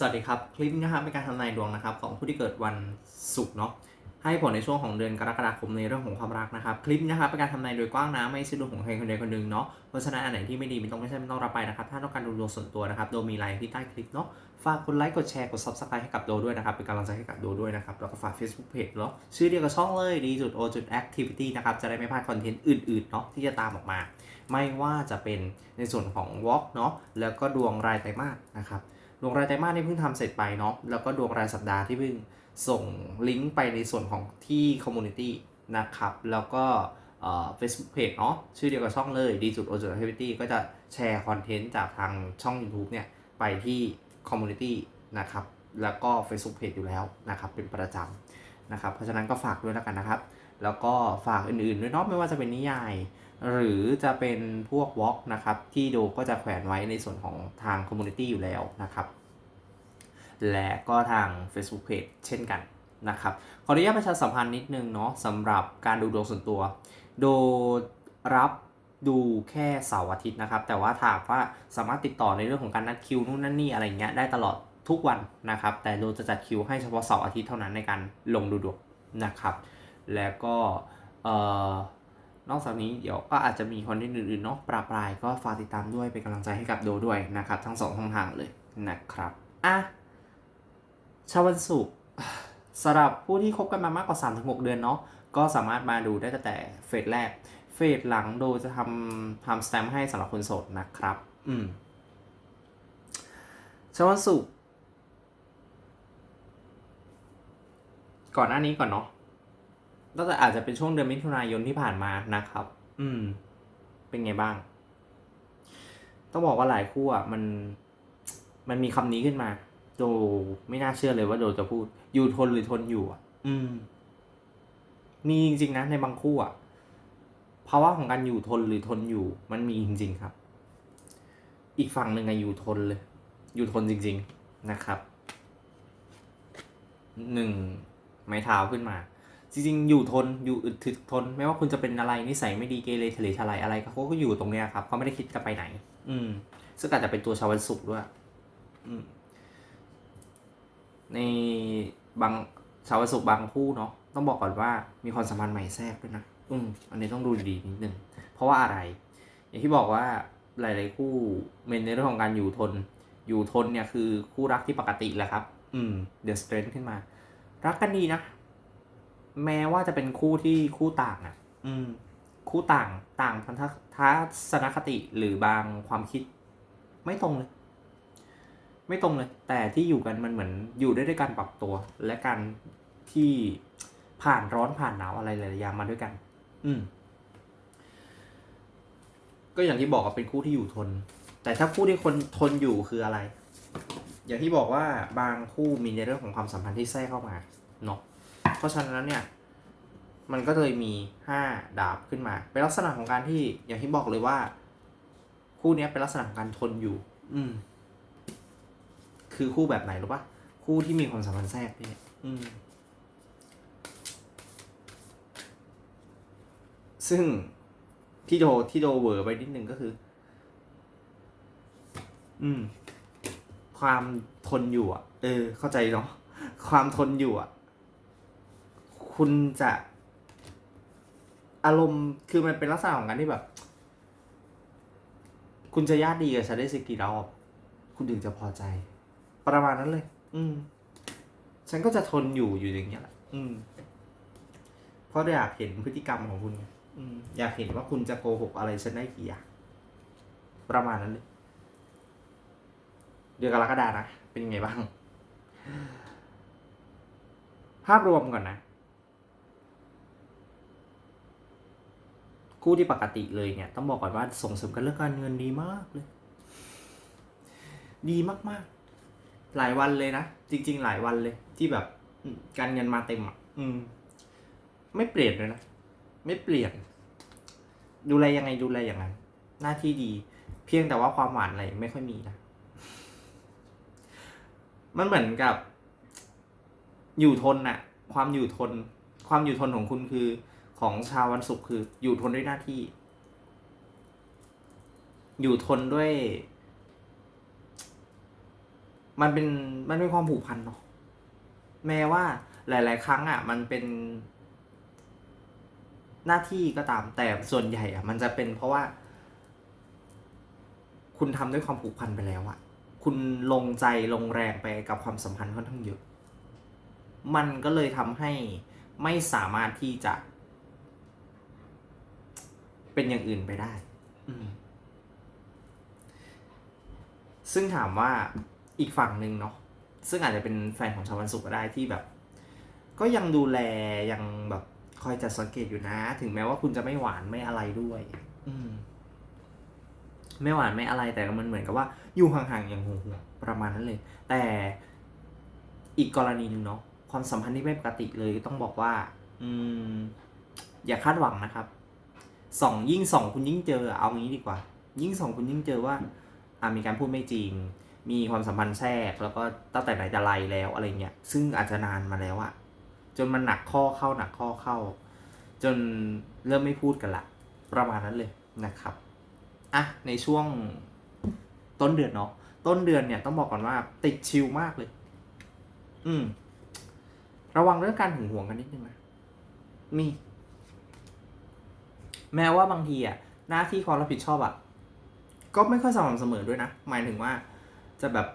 สวัสดีครับ คลิปนี้นะครับเป็นการทำนายดวงนะครับ ของผู้ที่เกิดวันศุกร์เนาะให้ผลในช่วงของเดือนกรกฎาคมในเรื่องของความรักนะครับ คลิปนี้นะครับเป็นการทำนายโดยกว้างนะไม่ใช่ดวงของใครคนใดคนหนึ่งเนาะเพราะฉะนั้นอันไหนที่ไม่ดีไม่ต้องไม่ใช่ไม่ต้องรับไปนะครับ ถ้าต้องการดูดวงส่วนตัวนะครับ โดมีไลน์ที่ใต้คลิปเนาะฝากกดไลค์กดแชร์กด subscribe ให้กับโดด้วยนะครับเป็นกำลังใจให้กับโดด้วยนะครับแล้วก็ฝาก Facebook Page เนาะชื่อเดียวกับช่องเลยดีจุดโอจุด activity นะครับจะได้ไม่พลาดคอนเทนต์อื่นๆเนาะที่จะตามออกมา ไม่ว่าจะเป็นในส่วนของ Walk เนาะแล้วก็ดวงรายไตรมาสนะครับ ดวงรายไตรมาสนี่เพิ่งทำเสร็จไปเนาะแล้วก็ดวงรายสัปดาห์ที่เพิ่งส่งลิงก์ไปในส่วนของที่คอมมูนิตี้นะครับ แล้วก็เฟซบุ๊กเพจเนาะชื่อเดียวกับช่องเลยดีจุดโอจุด activity ก็จะแชร์คอนเทนต์จากทางช่อง YouTube เนี่ย ไปที่คอมมูนิตี้นะครับ แล้วก็ Facebook Page อยู่แล้วนะครับ เป็นประจำนะครับ เพราะฉะนั้นก็ฝากด้วยแล้วกันนะครับ แล้วก็ฝากอื่นๆด้วยเนาะไม่ว่าจะเป็นนิยาย หรือจะเป็นพวกวอล์กนะครับที่โดก็จะแขวนไว้ในส่วนของทางคอมมูนิตี้อยู่แล้วนะครับ และก็ทาง Facebook Page เช่นกันนะครับ ขออนุญาตประชาสัมพันธ์นิดนึงเนาะสำหรับการดูดวงส่วนตัว โดรับดูแค่เสาร์อาทิตย์นะครับ แต่ว่าถามว่าสามารถติดต่อในเรื่องของการนัดคิวนู่นนั่นนี่อะไรเงี้ยได้ตลอดทุกวันนะครับ แต่โดจะจัดคิวให้เฉพาะเสาร์อาทิตย์เท่านั้นในการลงดูดวงนะครับ แล้วก็เอ่อ นอกจากนี้เดี๋ยวก็อาจจะมีคอนเทนต์อื่นๆเนาะปราปรายก็ฝากติดตามด้วยเป็นกำลังใจให้กับโดด้วยนะครับทั้งสองช่องทางเลยนะครับอะชาววันศุกร์สำหรับผู้ที่คบกันมามากกว่า 3-6 เดือนเนาะก็สามารถมาดูได้ตั้งแต่เฟสแรก เฟสหลังโดจะทำทำสแตมป์ให้สำหรับคนโสดนะครับ อืมชาววันศุกร์ก่อนหน้านี้ก่อนเนาะ ตั้งแต่อาจจะเป็นช่วงเดือนมิถุนายนที่ผ่านมานะครับ อืม เป็นไงบ้าง ต้องบอกว่าหลายคู่อะมัน มันมีคำนี้ขึ้นมา โดไม่น่าเชื่อเลยว่าโดจะพูด อยู่ทนหรือทนอยู่อะ อืม มีจริงๆนะในบางคู่อะภาวะของการอยู่ทนหรือทนอยู่ มันมีจริง ๆครับ อีกฝั่งหนึ่งอะอยู่ทนเลย อยู่ทนจริง ๆนะครับหนึ่งไม้เท้าขึ้นมา จริงๆ อยู่ทนอยู่อึดถึกทน ไม่ว่าคุณจะเป็นอะไรนิสัยไม่ดีเกเรทะเลทลายอะไรเขาก็อยู่ตรงเนี้ยครับเขาไม่ได้คิดจะไปไหน อืม ซึ่งอาจจะเป็นตัวชาววันศุกร์ด้วย อืม ในบางชาววันศุกร์บางคู่เนาะต้องบอกก่อนว่ามีความสัมพันธ์ใหม่แทรกด้วยนะอืม อันนี้ต้องดูดีนิดนึงเพราะว่าอะไร อย่างที่บอกว่าหลายๆคู่เมนในเรื่องของการอยู่ทน อยู่ทนเนี่ยคือคู่รักที่ปกติแหละครับ อืม เด e สเตรนท์ขึ้นมา รักกันดีนะ แม้ว่าจะเป็นคู่ที่คู่ต่างอะ อืม คู่ต่างต่างพันธะทัศนคติหรือบางความคิด ไม่ตรงเลย ไม่ตรงเลย แต่ที่อยู่กันมันเหมือนอยู่ได้ด้วยการปรับตัว และการที่ผ่านร้อนผ่านหนาวอะไรหลายๆอย่างมาด้วยกัน อืม ก็อย่างที่บอกว่าเป็นคู่ที่อยู่ทน แต่ถ้าคู่ที่คนทนอยู่คืออะไร อย่างที่บอกว่าบางคู่มีในเรื่องของความสัมพันธ์ที่แทรกเข้ามาเนาะ เพราะฉะนั้นเนี่ย มันก็เลยมีห้าดาบขึ้นมา เป็นลักษณะของการที่อย่างที่บอกเลยว่า คู่เนี้ยเป็นลักษณะของการทนอยู่ อืม คือคู่แบบไหนรู้ปะคู่ที่มีความสัมพันธ์แทรกพี่อืม ซึ่งที่โดที่โดเวอร์ไปนิดนึงก็คือ อืม ความทนอยู่อะ เออ เข้าใจเนาะ ความทนอยู่อะ คุณจะอารมณ์คือมันเป็นลักษณะของการที่แบบ คุณจะญาติดีกับฉันได้สักกี่รอบคุณถึงจะพอใจ ประมาณนั้นเลย อืม ฉันก็จะทนอยู่อยู่อย่างเงี้ยแหละอืม เพราะอยากเห็นพฤติกรรมของคุณอืม อยากเห็นว่าคุณจะโกหกอะไรฉันได้กี่อย่างประมาณนั้นเลย เดือนกรกฎานะ เป็นยังไงบ้าง ภาพรวมก่อนนะ คู่ที่ปกติเลยเนี่ย ต้องบอกก่อนว่าส่งเสริมกันเรื่องการเงินดีมากเลย ดีมากๆ หลายวันเลยนะ จริง ๆ หลายวันเลย ที่แบบการเงินมาเต็มอะอืม ไม่เปลี่ยนเลยนะ ไม่เปลี่ยน ดูแลยังไงดูแลอย่างนั้น หน้าที่ดี เพียงแต่ว่าความหวานอะไรไม่ค่อยมีนะ มันเหมือนกับ อยู่ทนน่ะความอยู่ทน ความอยู่ทนของคุณคือ ของชาววันศุกร์คืออยู่ทนด้วยหน้าที่ อยู่ทนด้วย มันเป็นมันเป็นความผูกพันเนาะแม้ว่าหลาย ๆ ครั้งอะ มันเป็น หน้าที่ก็ตามแต่ส่วนใหญ่อะ มันจะเป็นเพราะว่า คุณทำด้วยความผูกพันไปแล้วอะ คุณลงใจลงแรงไปกับความสัมพันธ์ค่อนข้างเยอะ มันก็เลยทำให้ไม่สามารถที่จะ เป็นอย่างอื่นไปได้อืมซึ่งถามว่าอีกฝั่งหนึ่งเนาะซึ่งอาจจะเป็นแฟนของชาววันศุกร์ก็ได้ที่แบบ ก็ยังดูแลยังแบบคอยจัดสังเกตอยู่นะ ถึงแม้ว่าคุณจะไม่หวานไม่อะไรด้วย อืม ไม่หวานไม่อะไรแต่มันเหมือนกับว่า อยู่ห่างๆอย่างห่วงๆประมาณนั้นเลย แต่อีกกรณีหนึ่งเนาะความสัมพันธ์ที่ไม่ปกติเลยต้องบอกว่า อืม อย่าคาดหวังนะครับ ส่องยิ่งส่องคุณยิ่งเจอเอางี้ดีกว่า ยิ่งส่องคุณยิ่งเจอว่าอ่ามีการพูดไม่จริง มีความสัมพันธ์แทรกแล้วก็ตั้งแต่ไหนแต่ไรแล้วอะไรเงี้ยซึ่งอาจจะนานมาแล้วอะจนมันหนักข้อเข้าหนักข้อเข้า จนเริ่มไม่พูดกันละ ประมาณนั้นเลยนะครับอะในช่วงต้นเดือนเนาะต้นเดือนเนี่ยต้องบอกก่อนว่าติดชิลมากเลย อืม ระวังเรื่องการหึงหวงกันนิดนึงนะมี แม้ว่าบางทีอะหน้าที่ความรับผิดชอบอะก็ไม่ค่อยสม่ำเสมอด้วยนะ หมายถึงว่าจะแบบ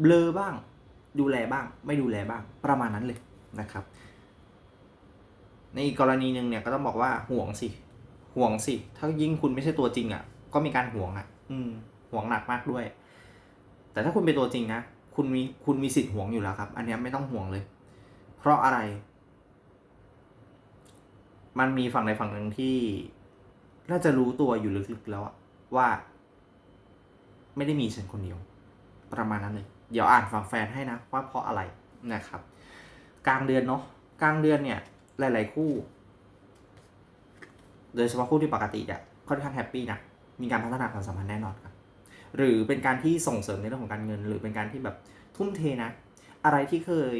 เบลอบ้าง ดูแลบ้าง ไม่ดูแลบ้าง ประมาณนั้นเลยนะครับ ในอีกกรณีหนึ่งเนี่ยก็ต้องบอกว่าห่วงสิห่วงสิ ถ้ายิ่งคุณไม่ใช่ตัวจริงอะ ก็มีการห่วงอะ อืมห่วงหนักมากด้วย แต่ถ้าคุณเป็นตัวจริงนะคุณมีคุณมีสิทธิ์ห่วงอยู่แล้วครับ อันเนี้ยไม่ต้องห่วงเลย เพราะอะไร มันมีฝั่งใดฝั่งหนึ่งที่ น่าจะรู้ตัวอยู่ลึกๆแล้วว่า ไม่ได้มีฉันคนเดียว ประมาณนั้นเลยเดี๋ยวอ่านฝั่งแฟนให้นะว่าเพราะอะไรนะครับ กลางเดือนเนาะกลางเดือนเนี่ย หลาย ๆ คู่ โดยเฉพาะคู่ที่ปกติอะค่อนข้างแฮปปี้นะมีการพัฒนาความสัมพันธ์แน่นอนครับหรือเป็นการที่ส่งเสริมในเรื่องของการเงิน หรือเป็นการที่แบบทุ่มเทนะ อะไรที่เคย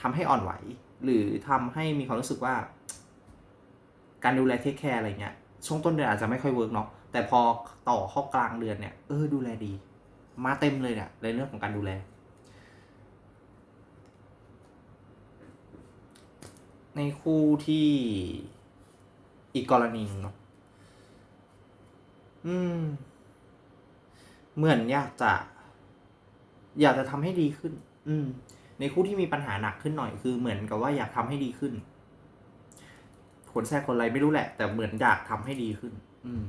ทำให้อ่อนไหว หรือทำให้มีความรู้สึกว่า การดูแลเทคแคร์อะไรเงี้ยช่วงต้นเดือนอาจจะไม่ค่อยเวิร์กเนาะแต่พอต่อเข้ากลางเดือนเนี่ยเออดูแลดี มาเต็มเลยเนี่ยในเรื่องของการดูแล ในคู่ที่อีกกรณีเนาะอืม เหมือนอยากจะ อยากจะทำให้ดีขึ้น อืม ในคู่ที่มีปัญหาหนักขึ้นหน่อยคือเหมือนกับว่าอยากทำให้ดีขึ้น คนแทรกคนไรไม่รู้แหละ แต่เหมือนอยากทำให้ดีขึ้น อืม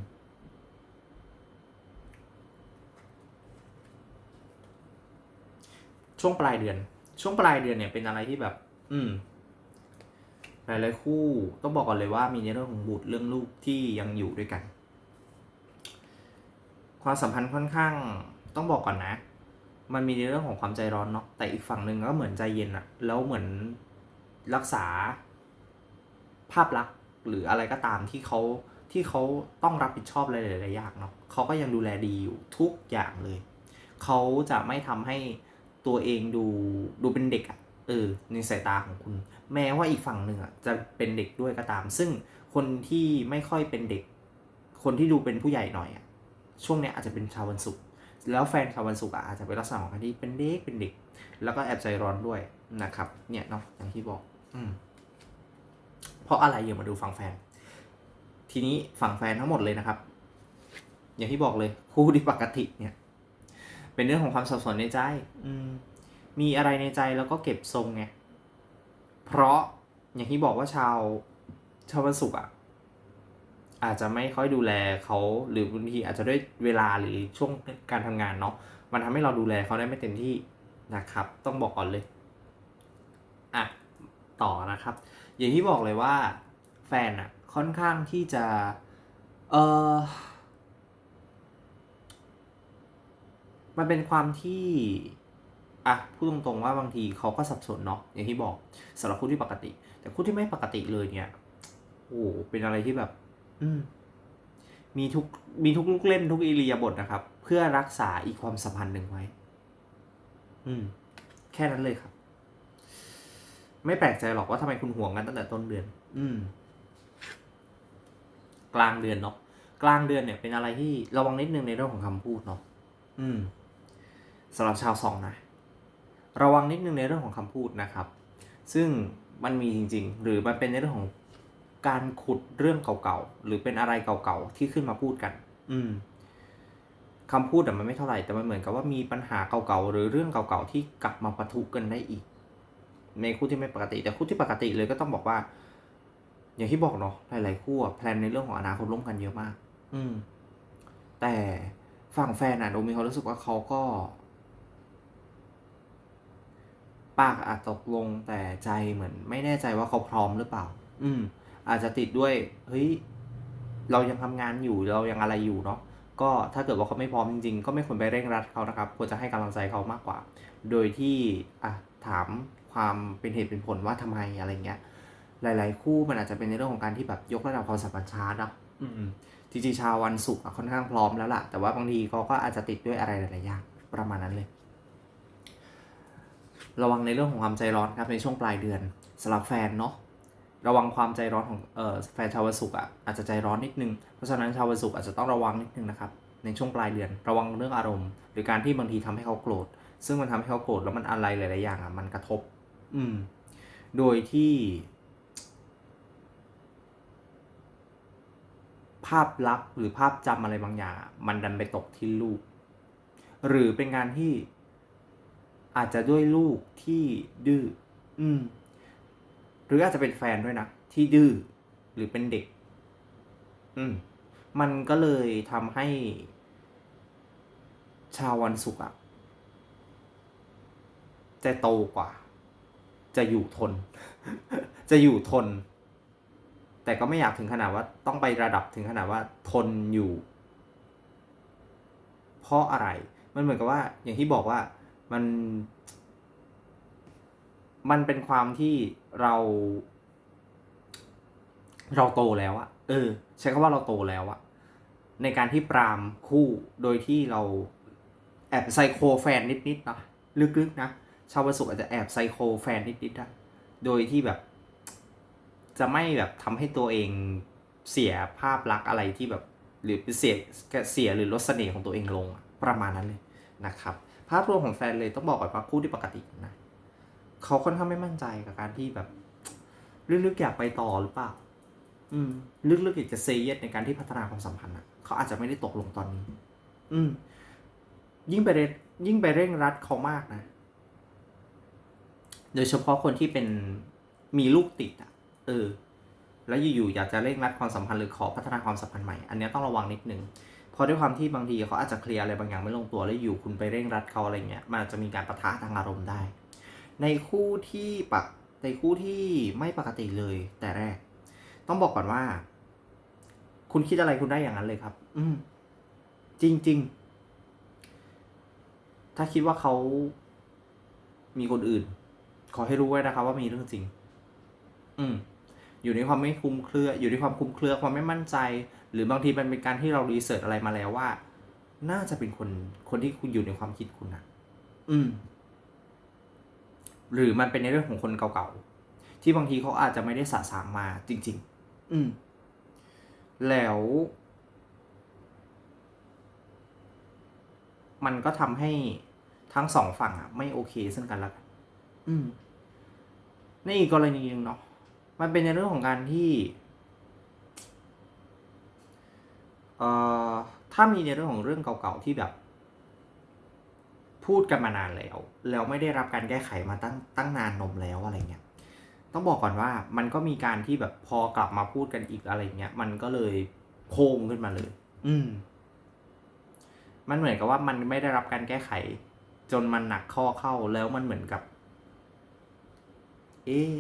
ช่วงปลายเดือน ช่วงปลายเดือนเนี่ยเป็นอะไรที่แบบ อืม หลายๆคู่ต้องบอกก่อนเลยว่ามีในเรื่องของบุตรเรื่องลูกที่ยังอยู่ด้วยกัน ความสัมพันธ์ค่อนข้าง ต้องบอกก่อนนะ มันมีในเรื่องของความใจร้อนเนาะแต่อีกฝั่งหนึ่งก็เหมือนใจเย็นอะแล้วเหมือนรักษา ภาพลักษณ์หรืออะไรก็ตามที่เขาที่เขาต้องรับผิดชอบอะไรหลายๆอย่างเนาะเขาก็ยังดูแลดีอยู่ทุกอย่างเลย เขาจะไม่ทำให้ตัวเองดูดูเป็นเด็กอะเออในสายตาของคุณ แม้ว่าอีกฝั่งหนึ่งอะจะเป็นเด็กด้วยก็ตาม ซึ่งคนที่ไม่ค่อยเป็นเด็ก คนที่ดูเป็นผู้ใหญ่หน่อยอะช่วงเนี้ยอาจจะเป็นชาววันศุกร์ แล้วแฟนชาววันศุกร์อาจจะเป็นลักษณะของคนที่เป็นเด็กเป็นเด็ก แล้วก็แอบใจร้อนด้วยนะครับ เนี่ยเนาะอย่างที่บอกอืมเพราะอะไรเดี๋ยวมาดูฝั่งแฟน ทีนี้ฝั่งแฟนทั้งหมดเลยนะครับ อย่างที่บอกเลยคู่ที่ปกติเนี่ย เป็นเรื่องของความสับสนในใจ อืม มีอะไรในใจแล้วก็เก็บทรงไงเพราะอย่างที่บอกว่าชาวชาววันศุกร์อะ อาจจะไม่ค่อยดูแลเขาหรือบางทีอาจจะด้วยเวลาหรือช่วงการทำงานเนาะมันทำให้เราดูแลเขาได้ไม่เต็มที่นะครับ ต้องบอกก่อนเลยอะต่อนะครับ อย่างที่บอกเลยว่าแฟนอะค่อนข้างที่จะเออมันเป็นความที่อะพูดตรงๆว่าบางทีเขาก็สับสนเนาะอย่างที่บอกสำหรับคู่ที่ปกติ แต่คู่ที่ไม่ปกติเลยเนี่ยโอ้เป็นอะไรที่แบบ อืมมีทุกมีทุกลูกเล่นทุกอิริยาบถนะครับ เพื่อรักษาอีกความสัมพันธ์หนึ่งไว้ อืม แค่นั้นเลยครับ ไม่แปลกใจหรอกว่าทำไมคุณห่วงกันตั้งแต่ต้นเดือน อืม กลางเดือนเนาะกลางเดือนเนี่ยเป็นอะไรที่ระวังนิดนึงในเรื่องของคำพูดเนาะอืมสำหรับชาวสองนะระวังนิดนึงในเรื่องของคำพูดนะครับ ซึ่งมันมีจริง ๆ หรือมันเป็นในเรื่องของ การขุดเรื่องเก่าๆ หรือเป็นอะไรเก่าๆ ที่ขึ้นมาพูดกัน อืมคำพูดแต่มันไม่เท่าไหร่แต่มันเหมือนกับว่ามีปัญหาเก่าๆ หรือเรื่องเก่าๆ ที่กลับมาปะทุกันได้อีก ในคู่ที่ไม่ปกติ แต่คู่ที่ปกติเลยก็ต้องบอกว่า อย่างที่บอกเนาะหลายๆคู่อะแพลนในเรื่องของอนาคตร่วมกันเยอะมาก อืม แต่ฝั่งแฟนอะโดมีความรู้สึกว่าเขาก็ ปากอาจตกลงแต่ใจเหมือน ไม่แน่ใจว่าเขาพร้อมหรือเปล่า อืม อาจจะติดด้วยเฮ้ยเรายังทำงานอยู่เรายังอะไรอยู่เนาะก็ถ้าเกิดว่าเขาไม่พร้อมจริงๆ ก็ไม่ควรไปเร่งรัดเขานะครับควรจะให้กำลังใจเขามากกว่า โดยที่อะถามความเป็นเหตุเป็นผลว่าทำไมอะไรเงี้ยหลาย ๆ คู่มันอาจจะเป็นในเรื่องของการที่แบบยกระดับความสัมพันธ์ช้าเนาะอืมจริงๆชาววันศุกร์อะค่อนข้างพร้อมแล้วล่ะ แต่ว่าบางทีเขาก็อาจจะติดด้วยอะไรหลายๆอย่างประมาณนั้นเลย ระวังในเรื่องของความใจร้อนครับในช่วงปลายเดือนสำหรับแฟนเนาะ ระวังความใจร้อนของเอ่อแฟนชาววันศุกร์อะอาจจะใจร้อนนิดนึง เพราะฉะนั้นชาววันศุกร์อาจจะต้องระวังนิดนึงนะครับในช่วงปลายเดือนระวังเรื่องอารมณ์ หรือการที่บางทีทำให้เขาโกรธ ซึ่งมันทำให้เขาโกรธแล้วมันอะไรหลาย ๆ อย่างอะมันกระทบ อืม โดยที่ ภาพลักษณ์หรือภาพจำอะไรบางอย่าง มันดันไปตกที่ลูก หรือเป็นการที่ อาจจะด้วยลูกที่ดื้ออืม หรืออาจจะเป็นแฟนด้วยนะ ที่ดื้อหรือเป็นเด็ก อืม มันก็เลยทำให้ ชาววันศุกร์อะจะโตกว่า จะอยู่ทน จะอยู่ทน แต่ก็ไม่อยากถึงขนาดว่าต้องไประดับถึงขนาดว่าทนอยู่ เพราะอะไร มันเหมือนกับว่า อย่างที่บอกว่ามัน มันเป็นความที่เรา เราโตแล้วอะเออ ใช้คำว่าเราโตแล้วอะในการที่ปรามคู่โดยที่เราแอบไซโคแฟนนิดๆนะลึกๆนะชาววันศุกร์อาจจะแอบไซโคแฟนนิดๆนะโดยที่แบบ จะไม่แบบทำให้ตัวเองเสียภาพลักษณ์อะไรที่แบบ หรือเสียเสียหรือลดเสน่ห์ของตัวเองลงประมาณนั้นเลยนะครับ ภาพรวมของแฟนเลยต้องบอกก่อนว่าคู่ที่ปกตินะ เขาค่อนข้างไม่มั่นใจกับการที่แบบลึกๆอยากไปต่อหรือเปล่า อืม ลึกๆอยากจะเซเยสในการที่พัฒนาความสัมพันธ์อะ เขาอาจจะไม่ได้ตกลงตอนนี้ อืม ยิ่งไปเร่งยิ่งไปเร่งรัดเขามากนะ โดยเฉพาะคนที่เป็นมีลูกติดอะ เออ แล้วอยู่ๆอยากจะเร่งรัดความสัมพันธ์หรือขอพัฒนาความสัมพันธ์ใหม่ อันนี้ต้องระวังนิดนึง เพราะด้วยความที่บางทีเขาอาจจะเคลียร์อะไรบางอย่างไม่ลงตัวแล้วอยู่คุณไปเร่งรัดเขาอะไรเงี้ย มันอาจจะมีการปะทะทางอารมณ์ได้ ในคู่ที่ปกในคู่ที่ไม่ปกติเลยแต่แรก ต้องบอกก่อนว่า คุณคิดอะไรคุณได้อย่างนั้นเลยครับ อืม จริง ๆ ถ้าคิดว่าเขามีคนอื่น ขอให้รู้ไว้นะครับ ว่ามีเรื่องจริง อืม อยู่ในความไม่คลุมเครือ อยู่ในความคลุมเครือความไม่มั่นใจ หรือบางทีมันเป็นการที่เรารีเสิร์ชอะไรมาแล้วว่า น่าจะเป็นคนคนที่คุณอยู่ในความคิดคุณนะอืม หรือมันเป็นในเรื่องของคนเก่าๆ ที่บางทีเขาอาจจะไม่ได้สะสางมาจริง ๆ อืม แล้ว มันก็ทำให้ทั้งสองฝั่งอะ ไม่โอเคซึ่งกันและกันอืม ในอีกกรณีหนึ่งเนาะ มันเป็นในเรื่องของการที่ เอ่อ ถ้ามีในเรื่องของเรื่องเก่าๆที่แบบ พูดกันมานานแล้ว แล้วไม่ได้รับการแก้ไขมาตั้งตั้งนานนมแล้วอะไรเงี้ยต้องบอกก่อนว่ามันก็มีการที่แบบพอกลับมาพูดกันอีกอะไรเงี้ยมันก็เลยโพงขึ้นมาเลย อืม มันเหมือนกับว่ามันไม่ได้รับการแก้ไข จนมันหนักข้อเข้าแล้วมันเหมือนกับ เอะ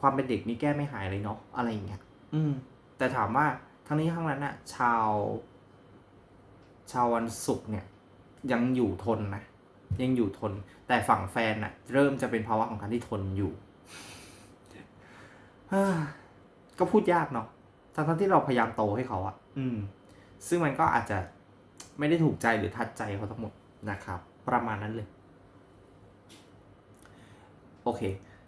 ความเป็นเด็กนี่แก้ไม่หายเลยเนาะอะไรเงี้ย อืม แต่ถามว่าทั้งนี้ทั้งนั้นอะชาว ชาววันศุกร์เนี่ยยังอยู่ทนนะยังอยู่ทน แต่ฝั่งแฟนน่ะ เริ่มจะเป็นภาวะของการที่ทนอยู่ก็พูดยากเนาะทั้งที่เราพยายามโตให้เขาอะอืม ซึ่งมันก็อาจจะไม่ได้ถูกใจหรือทัดใจเขาทั้งหมดนะครับ ประมาณนั้นเลย โอเค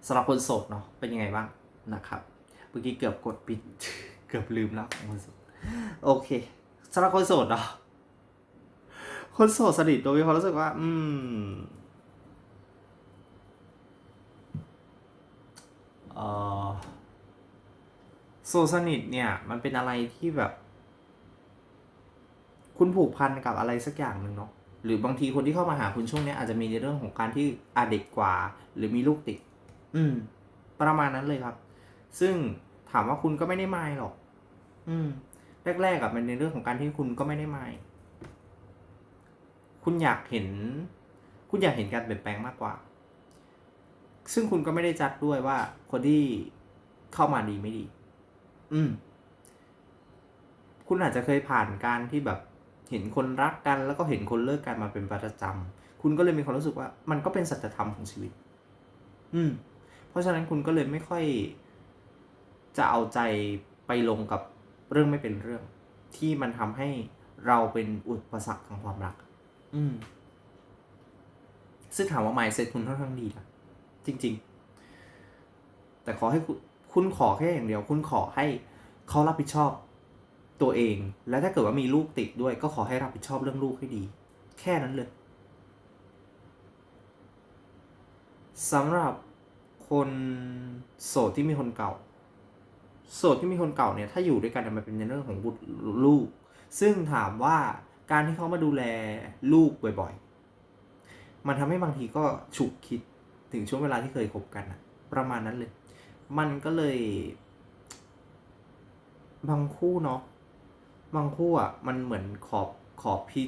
สำหรับคนโสดเนาะเป็นยังไงบ้างนะครับเมื่อกี้เกือบกดปิด เกือบลืมแล้วคนโสดโอเคสำหรับคนโสดเนาะ คนโสดสนิทโดยมีความรู้สึกว่า อืมเออโสดสนิทเนี่ย มันเป็นอะไรที่แบบ คุณผูกพันกับอะไรสักอย่างหนึ่งเนาะหรือบางทีคนที่เข้ามาหาคุณช่วงเนี้ยอาจจะมีในเรื่องของการที่อาเด็กกว่า หรือมีลูกติด อืม ประมาณนั้นเลยครับ ซึ่งถามว่าคุณก็ไม่ได้ไม่หรอก อืม แรกๆอะมันในเรื่องของการที่คุณก็ไม่ได้ไม่ คุณอยากเห็น คุณอยากเห็นการเปลี่ยนแปลงมากกว่า ซึ่งคุณก็ไม่ได้จัดด้วยว่าคนที่เข้ามาดีไม่ดี อืม คุณอาจจะเคยผ่านการที่แบบเห็นคนรักกัน แล้วก็เห็นคนเลิกกันมาเป็นประจำคุณก็เลยมีความรู้สึกว่า มันก็เป็นสัจธรรมของชีวิต อืม เพราะฉะนั้นคุณก็เลยไม่ค่อย จะเอาใจไปลงกับเรื่องไม่เป็นเรื่อง ที่มันทำให้เราเป็นอุปสรรคทางความรัก อืม ซึ่งถามว่า mindset คุณค่อนข้างดีนะจริง ๆ แต่ขอให้คุณขอแค่อย่างเดียว คุณขอให้เขารับผิดชอบตัวเอง และถ้าเกิดว่ามีลูกติดด้วย ก็ขอให้รับผิดชอบเรื่องลูกให้ดี แค่นั้นเลยสำหรับคนโสดที่มีคนเก่า โสดที่มีคนเก่าเนี่ย ถ้าอยู่ด้วยกันมันเป็นในเรื่องของบุตรลูก ซึ่งถามว่า การที่เขามาดูแลลูกบ่อยๆ มันทำให้บางทีก็ฉุกคิดถึงช่วงเวลาที่เคยคบกันอะประมาณนั้นเลย มันก็เลย บางคู่เนาะบางคู่อะมันเหมือนขอบขอบพิ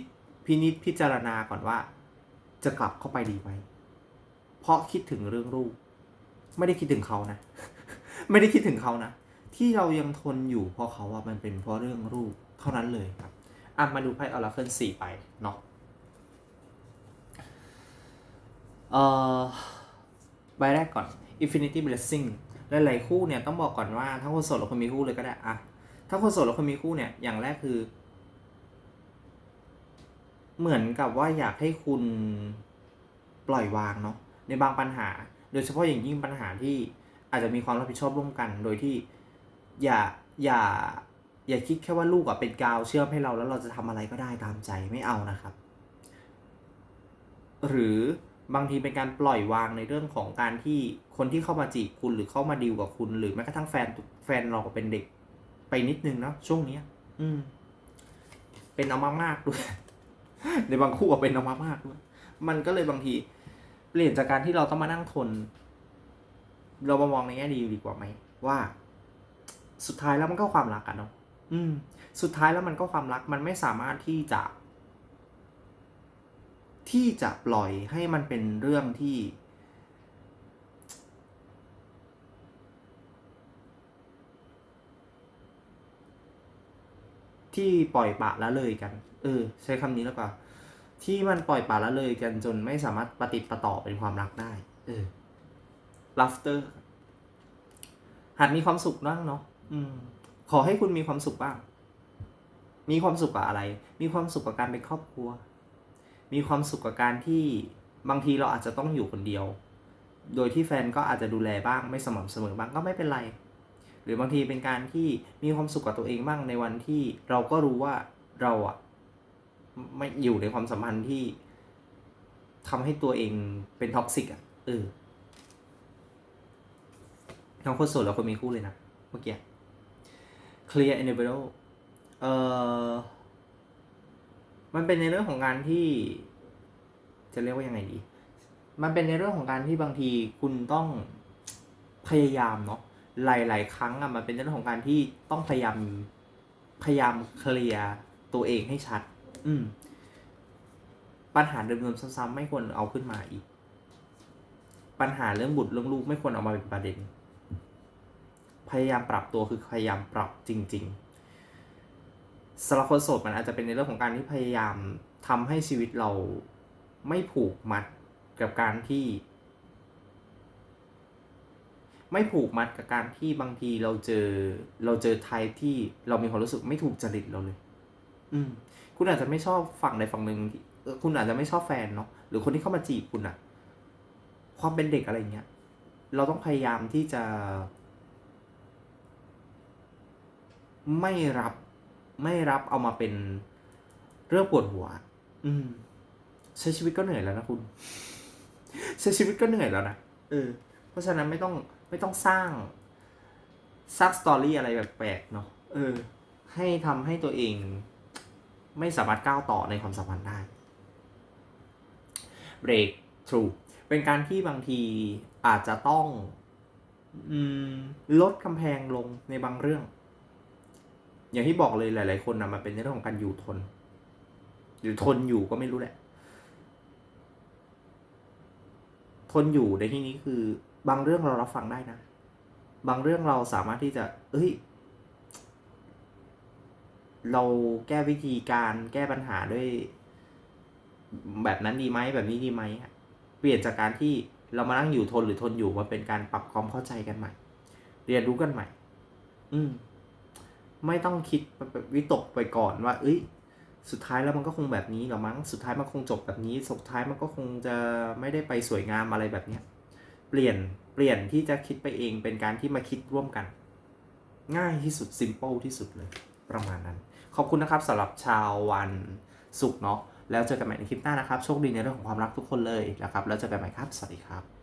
พินิจพิจารณาก่อนว่า จะกลับเข้าไปดีไหมเพราะคิดถึงเรื่องลูกไม่ได้คิดถึงเขานะ ไม่ได้คิดถึงเขานะ ที่เรายังทนอยู่เพราะเขาอะมันเป็นเพราะเรื่องลูกเท่านั้นเลยครับ อะมาดูไพ่ออราเคิลสี่ไปเนาะเอ่อใบแรกก่อน Infinity Blessing หลายๆคู่เนี่ยต้องบอกก่อนว่าทั้งคนโสดและคนมีคู่เลยก็ได้อะถ้าคนโสดและคนมีคู่เนี่ยอย่างแรกคือ เหมือนกับว่าอยากให้คุณปล่อยวางเนาะในบางปัญหา โดยเฉพาะอย่างยิ่งปัญหาที่อาจจะมีความรับผิดชอบร่วมกัน โดยที่อย่าอย่า อย่าคิดแค่ว่าลูกอะเป็นกาวเชื่อมให้เราแล้วเราจะทำอะไรก็ได้ตามใจไม่เอานะครับ หรือบางทีเป็นการปล่อยวางในเรื่องของการที่คนที่เข้ามาจีบคุณหรือเข้ามาดีลกับคุณ หรือแม้กระทั่งแฟนแฟนเราก็เป็นเด็กไปนิดนึงเนาะช่วงเนี้ย อืม เป็นเอามากๆด้วยในบางคู่ก็เป็นเอามากๆด้วยมันก็เลยบางที เปลี่ยนจากการที่เราต้องมานั่งทน เรามามองในแง่ดีดีกว่าไหมว่า สุดท้ายแล้วมันก็ความรักกันเนาะ อืม สุดท้ายแล้วมันก็ความรักมันไม่สามารถที่จะ ที่จะปล่อยให้มันเป็นเรื่องที่ ที่ปล่อยปะละเลยกัน เออ ใช้คำนี้แล้วก็ที่มันปล่อยปะละเลยกันจนไม่สามารถปฏิประต่อเป็นความรักได้ เออ laughter หัดมีความสุขบ้างเนาะอืม ขอให้คุณมีความสุขบ้าง มีความสุขกับอะไร มีความสุขกับการเป็นครอบครัว มีความสุขกับการที่บางทีเราอาจจะต้องอยู่คนเดียว โดยที่แฟนก็อาจจะดูแลบ้างไม่สม่ำเสมอบ้างก็ไม่เป็นไร หรือบางทีเป็นการที่มีความสุขกับตัวเองบ้างในวันที่เราก็รู้ว่าเราอะไม่อยู่ในความสัมพันธ์ที่ทำให้ตัวเองเป็นท็อกซิกอะเออทั้งคนโสดและคนมีคู่เลยนะ เมื่อกี้ clear enable เอ่อ มันเป็นในเรื่องของการที่ จะเรียกว่ายังไงดี มันเป็นในเรื่องของการที่บางทีคุณต้องพยายามเนาะ หลาย ๆ ครั้งอะมันเป็นในเรื่องของการที่ต้องพยายาม พยายามเคลียร์ตัวเองให้ชัด อืม ปัญหาเดิมๆซ้ำๆไม่ควรเอาขึ้นมาอีก ปัญหาเรื่องบุตรเรื่องลูกไม่ควรเอามาเป็นประเด็น พยายามปรับตัวคือพยายามปรับจริง ๆสำหรับคนโสดมันอาจจะเป็นในเรื่องของการที่พยายามทำให้ชีวิตเราไม่ผูกมัดกับการที่ ไม่ผูกมัดกับการที่บางทีเราเจอเราเจอไทป์ที่เรามีความรู้สึกไม่ถูกจริตเราเลย อืม คุณอาจจะไม่ชอบฝั่งใดฝั่งหนึ่งคุณอาจจะไม่ชอบแฟนเนาะหรือคนที่เข้ามาจีบคุณอะความเป็นเด็กอะไรเงี้ยเราต้องพยายามที่จะ ไม่รับ ไม่รับเอามาเป็นเรื่องปวดหัว อืม ใช้ชีวิตก็เหนื่อยแล้วนะคุณ ใช้ชีวิตก็เหนื่อยแล้วนะเออ เพราะฉะนั้นไม่ต้องไม่ต้องสร้างสร้างสตอรี่อะไรแปลกๆเนาะเออ ให้ทำให้ตัวเอง ไม่สามารถก้าวต่อในความสัมพันธ์ได้ break through เป็นการที่บางทีอาจจะต้องลดกำแพงลงในบางเรื่อง อย่างที่บอกเลยหลาย ๆ คนนะมันเป็นเรื่องของการอยู่ทน หรือทนอยู่ก็ไม่รู้แหละ ทนอยู่ในที่นี้คือ บางเรื่องเรารับฟังได้นะ บางเรื่องเราสามารถที่จะ เอ้ย เราแก้วิธีการแก้ปัญหาด้วย แบบนั้นดีไหมแบบนี้ดีไหมอะเปลี่ยนจากการที่เรามานั่งอยู่ทนหรือทนอยู่มาเป็นการปรับความเข้าใจกันใหม่ เรียนรู้กันใหม่ อืม ไม่ต้องคิดแบบวิตกไปก่อนว่า เอ้ย สุดท้ายแล้วมันก็คงแบบนี้หรอมั้ง สุดท้ายมันคงจบแบบนี้ สุดท้ายมันก็คงจะไม่ได้ไปสวยงามอะไรแบบเนี้ย เปลี่ยน เปลี่ยนที่จะคิดไปเองเป็นการที่มาคิดร่วมกัน ง่ายที่สุด ซิมเ l ิลที่สุดเลย ประมาณนั้น ขอบคุณนะครับสำหรับชาววันศุกร์เนาะ แล้วเจอกันใหม่ในคลิปหน้านะครับ โชคดีในเรื่องของความรักทุกคนเลยนะครับ แล้วเจอกันใหม่ครับ สวัสดีครับ